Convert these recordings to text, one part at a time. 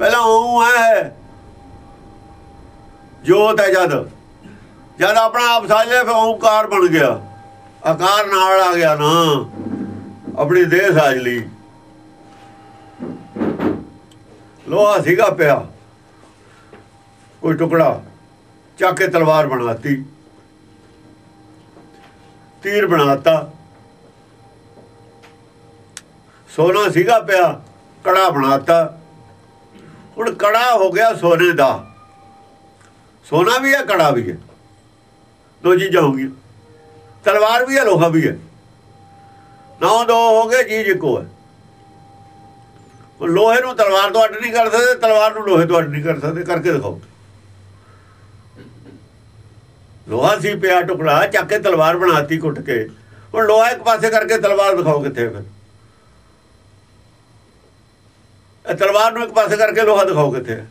ਪਹਿਲਾਂ ਉਹ ਹੈ। ਜੋਤ ਹੈ ਜਦ। ਜਦ ਆਪਣਾ ਆਪ ਸਾਜ ਲਿਆ, ਫਿਰ ਓੰਕਾਰ ਬਣ ਗਿਆ। ਆਕਾਰ ਨਾਲ ਆ ਗਿਆ ਨਾ। ਆਪਣੀ ਦੇਹ ਸਾਜ ਲਈ। ਲੋਹਾ ਸੀਗਾ ਪਿਆ। ਕੋਈ ਟੁਕੜਾ ਚੱਕ ਕੇ ਤਲਵਾਰ ਬਣਾਤੀ ਤੀਰ ਬਣਾਤਾ ਸੋਨਾ ਸੀਗਾ ਪਿਆ, ਕੜਾ ਬਣਾਤਾ ਹੁਣ ਕੜਾ ਹੋ ਗਿਆ ਸੋਨੇ ਦਾ। ਸੋਨਾ ਵੀ ਹੈ, ਕੜਾ ਵੀ ਹੈ। ਦੋ ਚੀਜ਼ਾਂ ਹੋ ਗਈਆਂ। ਤਲਵਾਰ ਵੀ ਹੈ, ਲੋਹਾ ਵੀ ਹੈ। ਨੌ ਦੋ ਹੋ ਗਏ, ਚੀਜ਼ ਇੱਕੋ ਹੈ। ਲੋਹੇ ਨੂੰ ਤਲਵਾਰ ਤੋਂ ਅੱਡ ਨਹੀਂ ਕਰ ਸਕਦੇ, ਤਲਵਾਰ ਨੂੰ ਲੋਹੇ ਤੋਂ ਅੱਡ ਨਹੀਂ ਕਰ ਸਕਦੇ, ਕਰਕੇ ਦਿਖਾਓ। ਲੋਹਾ ਸੀ ਪਿਆ, ਟੁਕੜਾ, ਚੱਕ ਕੇ ਤਲਵਾਰ ਬਣਾਤੀ ਕੁੱਟ ਕੇ। ਹੁਣ ਲੋਹਾ ਇੱਕ ਪਾਸੇ ਕਰਕੇ ਤਲਵਾਰ ਦਿਖਾਓ ਕਿੱਥੇ ਫਿਰ ਇਹ ਤਲਵਾਰ ਨੂੰ ਇੱਕ ਪਾਸੇ ਕਰਕੇ ਲੋਹਾ ਦਿਖਾਓ ਕਿੱਥੇ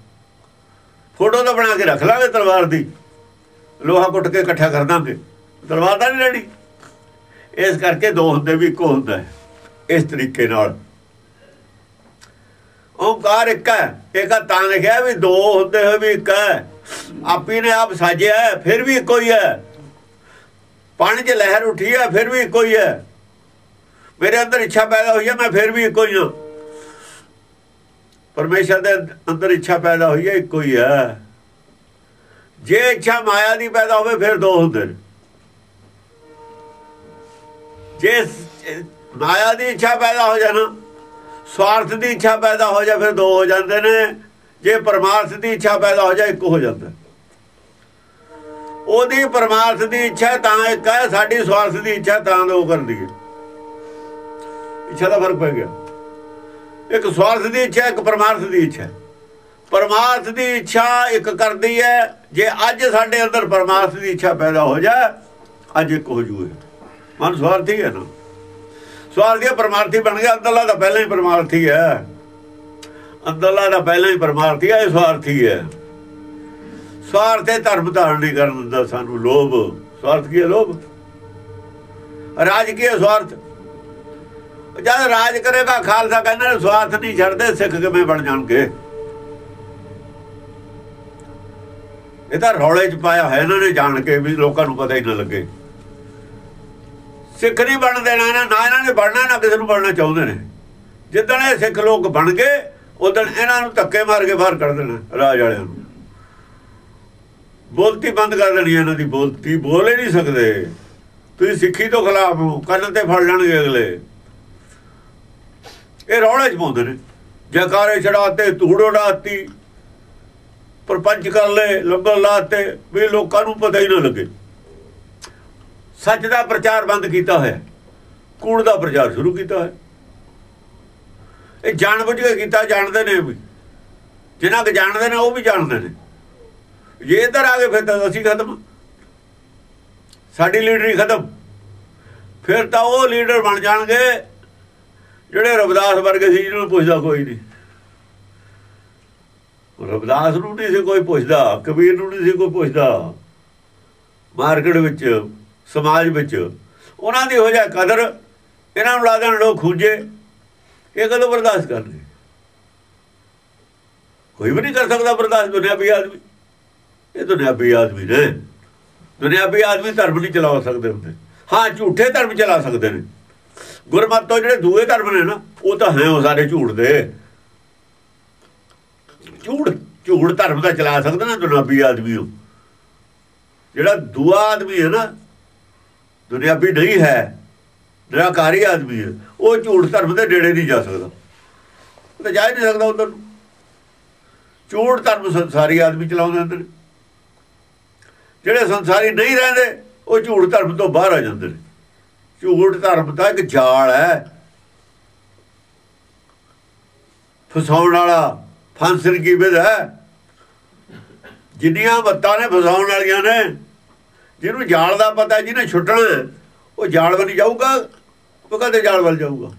ਫੋਟੋ ਤਾਂ ਬਣਾ ਕੇ ਰੱਖ ਲਾਂਗੇ ਤਲਵਾਰ ਦੀ। ਲੋਹਾ ਕੁੱਟ ਕੇ ਇਕੱਠਾ ਕਰ ਦਾਂਗੇ। ਤਲਵਾਰ ਤਾਂ ਨਹੀਂ ਲੈਣੀ ਇਸ ਕਰਕੇ ਦੋ ਹੁੰਦੇ ਵੀ ਇੱਕੋ ਹੁੰਦਾ ਇਸ ਤਰੀਕੇ ਨਾਲ। ਓੰਕਾਰ ਇੱਕ ਹੈ। ਇੱਕ ਤਾਂ ਲਿਖਿਆ ਵੀ ਦੋ ਹੁੰਦੇ ਹੋਏ ਵੀ ਇੱਕ ਹੈ। ਆਪੀ ਨੇ ਆਪ ਸਾਜਿਆ ਫਿਰ ਵੀ ਇੱਕੋ ਹੀ ਹੈ। ਪਾਣੀ 'ਚ ਲਹਿਰ ਉੱਠੀ ਹੈ, ਫਿਰ ਵੀ ਇੱਕੋ ਹੀ ਹੈ। ਮੇਰੇ ਅੰਦਰ ਇੱਛਾ ਪੈਦਾ ਹੋਈ ਹੈ, ਮੈਂ ਫਿਰ ਵੀ ਇੱਕੋ ਹੀ ਹਾਂ। ਪਰਮੇਸ਼ਰ ਦੇ ਅੰਦਰ ਇੱਛਾ ਪੈਦਾ ਹੋਈ ਹੈ, ਇੱਕੋ ਹੀ ਹੈ। ਜੇ ਇੱਛਾ ਮਾਇਆ ਦੀ ਪੈਦਾ ਹੋਵੇ, ਫਿਰ ਦੋ ਹੁੰਦੇ ਨੇ। ਜੇ ਮਾਇਆ ਦੀ ਇੱਛਾ ਪੈਦਾ ਹੋ ਜਾਣਾ ਸਵਾਰਥ ਦੀ ਇੱਛਾ ਪੈਦਾ ਹੋ ਜਾ ਫਿਰ ਦੋ ਹੋ ਜਾਂਦੇ ਨੇ। ਜੇ ਪਰਮਾਰਥ ਦੀ ਇੱਛਾ ਪੈਦਾ ਹੋ ਜਾ ਇੱਕ ਹੋ ਜਾਂਦਾ। ਉਹਦੀ ਪਰਮਾਰਥ ਦੀ ਇੱਛਾ ਤਾਂ ਇੱਕ ਹੈ, ਸਾਡੀ ਸਵਾਰਥ ਦੀ ਇੱਛਾ ਤਾਂ ਦੋ ਕਰਦੀ ਹੈ। ਇੱਛਾ ਦਾ ਫ਼ਰਕ ਪੈ ਗਿਆ। ਇੱਕ ਸਵਾਰਥ ਦੀ ਇੱਛਾ, ਇੱਕ ਪਰਮਾਰਥ ਦੀ ਇੱਛਾ। ਪਰਮਾਰਥ ਦੀ ਇੱਛਾ ਇੱਕ ਕਰਦੀ ਹੈ, ਜੇ ਅੱਜ ਸਾਡੇ ਅੰਦਰ ਪਰਮਾਰਥ ਦੀ ਇੱਛਾ ਪੈਦਾ ਹੋ ਜਾ ਅੱਜ ਇੱਕ ਹੋ ਜੂਏ ਮਨ ਸਵਾਰਥੀ ਹੈ ਨਾ। ਸਵਾਰਥੀ ਪਰਮਾਰਥੀ ਬਣ ਗਿਆ, ਅੰਦਰਲਾ ਤਾਂ ਪਹਿਲਾਂ ਹੀ ਪਰਮਾਰਥੀ ਹੈ। ਅੰਦਰਲਾ ਤਾਂ ਪਹਿਲਾਂ ਹੀ ਪਰਮਾਰਥੀ ਹੈ, ਇਹ ਸਵਾਰਥੀ ਹੈ। ਸਵਾਰਥ ਸਵਾਰਥੇ ਧਰਮ ਧਾਰਨ ਨਹੀਂ ਕਰਨ ਦਿੰਦਾ ਸਾਨੂੰ ਲੋਭ। ਸਵਾਰਥ ਕੀ ਹੈ ਲੋਭ? ਰਾਜ ਕੀ ਹੈ ਸਵਾਰਥ? ਜਦ ਰਾਜ ਕਰੇਗਾ, ਖਾਲਸਾ ਕਹਿੰਦੇ ਨੇ, ਸਵਾਰਥ ਨਹੀਂ ਛੱਡਦੇ, ਸਿੱਖ ਕਿਵੇਂ ਬਣ ਜਾਣਗੇ? ਇਹ ਤਾਂ ਰੌਲੇ 'ਚ ਪਾਇਆ ਹੋਇਆ, ਇਹਨਾਂ ਨੇ ਜਾਣ ਕੇ ਵੀ ਲੋਕਾਂ ਨੂੰ ਪਤਾ ਹੀ ਨਾ ਲੱਗੇ। ਸਿੱਖ ਨਹੀਂ ਬਣ ਦੇਣਾ ਇਹਨਾਂ, ਨਾ ਇਹਨਾਂ ਨੇ ਬਣਨਾ, ਨਾ ਕਿਸੇ ਨੂੰ ਬਣਨਾ ਚਾਹੁੰਦੇ ਨੇ। ਜਿੱਦਣ ਇਹ ਸਿੱਖ ਲੋਕ ਬਣ ਗਏ, ਉਦੋਂ ਇਹਨਾਂ ਨੂੰ ਧੱਕੇ ਮਾਰ ਕੇ ਬਾਹਰ ਕੱਢ ਦੇਣਾ, ਰਾਜ ਵਾਲਿਆਂ ਨੂੰ। ਬੋਲਤੀ ਬੰਦ ਕਰ ਦੇਣੀ ਇਹਨਾਂ ਦੀ, ਬੋਲਤੀ ਬੋਲ ਹੀ ਨਹੀਂ ਸਕਦੇ। ਤੁਸੀਂ ਸਿੱਖੀ ਤੋਂ ਖਿਲਾਫ ਹੋ, ਕੰਨ ਤੇ ਫੜ ਲੈਣਗੇ ਅਗਲੇ। ਇਹ ਰੌਲੇ ਚ ਪਾਉਂਦੇ ਨੇ। ਜੈਕਾਰੇ ਛੜਾਤੇ ਧੂੜ ਉਡਾਤੀ, ਪਰਪੰਚ ਕਰ ਲੈ ਲੰਗਰ ਲਾਤੇ, ਵੀ ਲੋਕਾਂ ਨੂੰ ਪਤਾ ਹੀ ਨਾ ਲੱਗੇ। ਸੱਚ ਦਾ ਪ੍ਰਚਾਰ ਬੰਦ ਕੀਤਾ ਹੋਇਆ। ਕੂੜ ਦਾ ਪ੍ਰਚਾਰ ਸ਼ੁਰੂ ਕੀਤਾ ਹੈ ਇਹ ਜਾਣਬੁੱਝ ਕੇ ਕੀਤਾ, ਜਾਣਦੇ ਨੇ ਵੀ। ਜਿਨ੍ਹਾਂ ਕਿ ਜਾਣਦੇ ਨੇ, ਉਹ ਵੀ ਜਾਣਦੇ ਨੇ। ਜੇ ਇਧਰ ਆ ਗਏ, ਫਿਰ ਤਾਂ ਅਸੀਂ ਖਤਮ। ਸਾਡੀ ਲੀਡਰੀ ਖਤਮ। ਫਿਰ ਤਾਂ ਉਹ ਲੀਡਰ ਬਣ ਜਾਣਗੇ। ਜਿਹੜੇ ਰਬਦਾਸ ਵਰਗੇ ਸੀ, ਜਿਹਨੂੰ ਪੁੱਛਦਾ ਕੋਈ ਨਹੀਂ। ਰਬਦਾਸ ਨੂੰ ਨਹੀਂ ਸੀ ਕੋਈ ਪੁੱਛਦਾ, ਕਬੀਰ ਨੂੰ ਨਹੀਂ ਸੀ ਕੋਈ ਪੁੱਛਦਾ। ਮਾਰਕੀਟ ਵਿੱਚ, ਸਮਾਜ ਵਿੱਚ, ਉਹਨਾਂ ਦੀ ਹੋ ਜਾ ਕਦਰ, ਇਹਨਾਂ ਨੂੰ ਲਾ ਦੇਣ ਲੋਕ ਖੂਜੇ, ਇਹ ਕਦੋਂ ਬਰਦਾਸ਼ਤ ਕਰਨਗੇ? ਕੋਈ ਵੀ ਨਹੀਂ ਕਰ ਸਕਦਾ ਬਰਦਾਸ਼ਤ, ਦੁਨਿਆਵੀ ਆਦਮੀ। ਇਹ ਦੁਨਿਆਵੀ ਆਦਮੀ ਨੇ। ਦੁਨਿਆਵੀ ਆਦਮੀ ਧਰਮ ਨਹੀਂ ਚਲਾ ਸਕਦੇ ਹੁੰਦੇ। ਹਾਂ, ਝੂਠੇ ਧਰਮ ਚਲਾ ਸਕਦੇ ਨੇ। ਗੁਰਮਤ ਤੋਂ ਜਿਹੜੇ ਦੂਏ ਧਰਮ ਨੇ ਨਾ, ਉਹ ਤਾਂ ਹੈ ਉਹ ਸਾਰੇ ਝੂਠ ਦੇ। ਝੂਠ ਝੂਠ ਧਰਮ ਦਾ ਚਲਾ ਸਕਦਾ ਨਾ ਦੁਨਿਆਵੀ ਆਦਮੀ ਉਹ ਜਿਹੜਾ ਦੂਆ ਆਦਮੀ ਹੈ ਨਾ ਦੁਨਿਆਵੀ ਨਹੀਂ ਹੈ, ਨਿਰਾਕਾਰੀ ਆਦਮੀ ਹੈ, ਉਹ ਝੂਠ ਧਰਮ ਦੇ ਨੇੜੇ ਨਹੀਂ ਜਾ ਸਕਦਾ। ਉਹ ਤਾਂ ਜਾ ਹੀ ਨਹੀਂ ਸਕਦਾ ਉਧਰ ਨੂੰ। ਝੂਠ ਧਰਮ ਸੰਸਾਰੀ ਆਦਮੀ ਚਲਾਉਂਦੇ ਹੁੰਦੇ ਨੇ। ਜਿਹੜੇ ਸੰਸਾਰੀ ਨਹੀਂ ਰਹਿੰਦੇ, ਉਹ ਝੂਠ ਧਰਮ ਤੋਂ ਬਾਹਰ ਆ ਜਾਂਦੇ ਨੇ। ਝੂਠ ਧਰਮ ਦਾ ਇੱਕ ਜਾਲ ਹੈ। ਫਸਾਉਣ ਵਾਲਾ ਫਾਂਸਰ ਕੀ ਵਿਧ ਹੈ। ਜਿੰਨੀਆਂ ਬੱਤਾਂ ਨੇ ਫਸਾਉਣ ਵਾਲੀਆਂ ਨੇ, ਜਿਹਨੂੰ ਜਾਲ ਦਾ ਪਤਾ ਜਿਹਨੇ ਛੁੱਟਣਾ ਉਹ ਜਾਲ ਵੱਲ ਜਾਊਗਾ, ਉਹ ਕਦੇ ਜਾਲ ਵੱਲ ਜਾਊਗਾ।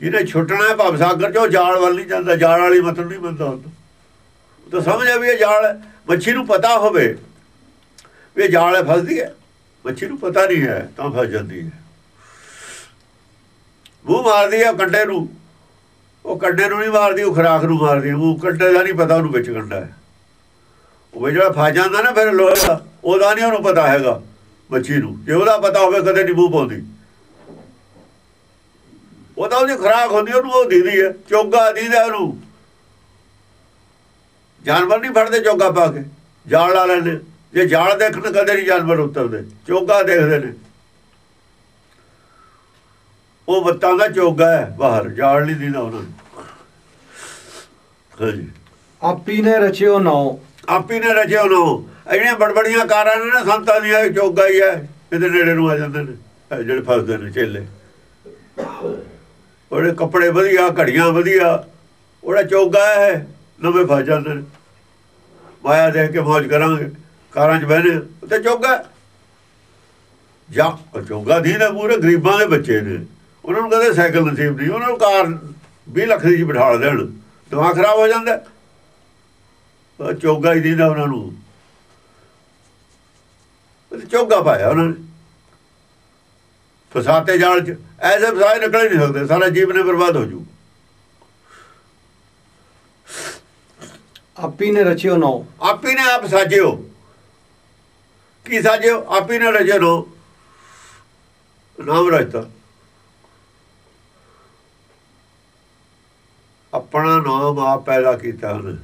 ਜਿਹਨੇ ਛੁੱਟਣਾ ਹੈ, ਭਵ ਸਾਗਰ ਚੋਂ ਜਾਲ ਵੱਲ ਨਹੀਂ ਜਾਂਦਾ, ਜਾਲ ਵਾਲੀ ਮਤਲਬ ਨਹੀਂ ਬੰਦਾ ਉਹ ਤਾਂ ਸਮਝ ਆ ਵੀ ਇਹ ਜਾਲ ਮੱਛੀ ਨੂੰ ਪਤਾ ਹੋਵੇ ਵੀ ਇਹ ਜਾਲ ਹੈ, ਫਸਦੀ ਹੈ। ਮੱਛੀ ਨੂੰ ਪਤਾ ਨਹੀਂ ਹੈ, ਤਾਂ ਫਸ ਜਾਂਦੀ ਹੈ। ਮੂੰਹ ਮਾਰਦੀ ਹੈ ਕੰਡੇ ਨੂੰ। ਉਹ ਕੰਡੇ ਨੂੰ ਨਹੀਂ ਮਾਰਦੀ, ਉਹ ਖਰਾਕ ਨੂੰ ਮਾਰਦੀ ਉਹ ਕੰਡੇ ਦਾ ਨਹੀਂ ਪਤਾ ਉਹਨੂੰ ਵਿੱਚ ਕੰਡਾ ਹੈ। ਉਹ ਜਿਹੜਾ ਫਸ ਜਾਂਦਾ ਨਾ ਫਿਰ ਲੋਹੇ ਦਾ, ਉਹਦਾ ਨਹੀਂ ਉਹਨੂੰ ਪਤਾ ਹੈਗਾ ਮੱਛੀ ਨੂੰ। ਜੇ ਉਹਦਾ ਪਤਾ ਹੋਵੇ, ਕਦੇ ਨਹੀਂ ਮੂੰਹ ਪਾਉਂਦੀ। ਉਹਦਾ ਉਹਦੀ ਖਰਾਕ ਹੁੰਦੀ, ਉਹਨੂੰ ਉਹ ਦੀਦੀ ਹੈ, ਚੋਗਾ ਦੀਦਾ ਉਹਨੂੰ। ਜਾਨਵਰ ਨਹੀਂ ਫੜਦੇ ਚੋਗਾ ਪਾ ਕੇ, ਜਾਲ ਲਾ ਲੈਂਦੇ ਜੇ ਜਾਲ ਦੇਖਣ ਕਦੇ ਨਹੀਂ ਜਾਨਵਰ ਉਤਰਦੇ ਚੋਗਾ ਦੇਖਦੇ ਨੇ। ਉਹ ਬੱਤਾਂ ਦਾ ਚੋਗਾ ਹੈ ਬਾਹਰ ਜਾਲ ਨਹੀਂ ਦੀਦਾ ਉਹਨਾਂ ਨੂੰ। ਹਾਂਜੀ। ਆਪੀ ਨੇ ਰਚਿਓ ਨਾਉ ਆਪੀ ਨੇ ਰਚਿਆ ਉਹਨੂੰ ਜਿਹੜੀਆਂ ਬੜਬੜੀਆਂ ਕਾਰਾਂ ਨੇ ਨਾ ਸੰਤਾਂ ਦੀਆਂ ਇਹ ਚੋਗਾ ਹੀ ਹੈ। ਇਹਦੇ ਨੇੜੇ ਨੂੰ ਆ ਜਾਂਦੇ ਨੇ ਜਿਹੜੇ ਫਸਦੇ ਨੇ ਚੇਲੇ। ਉਹਦੇ ਕੱਪੜੇ ਵਧੀਆ ਘੜੀਆਂ ਵਧੀਆ ਉਹਦਾ ਚੋਗਾ ਹੈ ਨਵੇਂ ਫਸ ਜਾਂਦੇ ਨੇ। ਮਾਇਆ ਦੇਖ ਕੇ ਮौज ਕਰਾਂਗੇ। ਕਾਰਾਂ 'ਚ ਬਹਿਨੇ ਤੇ ਚੋਗਾ ਜਾਂ ਚੋਗਾ ਦੀ ਨਾ ਪੂਰੇ ਗਰੀਬਾਂ ਦੇ ਬੱਚੇ ਨੇ। ਉਹਨਾਂ ਨੂੰ ਕਦੇ ਸਾਈਕਲ ਨਸੀਬ ਨਹੀਂ ਉਹਨਾਂ ਨੂੰ ਕਾਰ 20 ਲੱਖ ਦੀ ਬਿਠਾ ਦੇਣ ਦਿਮਾਗ ਖਰਾਬ ਹੋ ਜਾਂਦਾ। ਚੋਗਾ ਹੀ ਦੀਦਾ ਉਹਨਾਂ ਨੂੰ। ਚੋਗਾ ਪਾਇਆ ਉਹਨਾਂ ਨੇ। ਫਸਾਤੇ ਜਾਲ ਚ ਐਸੇ ਫਸਾਏ ਨਿਕਲ ਨਹੀਂ ਸਕਦੇ ਸਾਰਾ ਜੀਵਨ ਬਰਬਾਦ ਹੋ ਜੂ। ਆਪੀ ਨੇ ਰਚਿਓ ਨਾਉ ਆਪੀ ਨੇ ਆਪ ਸਾਜਿਓ। ਕੀ ਸਾਜਿਓ ਆਪੀ ਨੇ ਰਜੇ ਨਾਮ ਰਚਤਾ ਆਪਣਾ ਨਾਮ ਆਪ ਪੈਦਾ ਕੀਤਾ ਉਹਨੇ।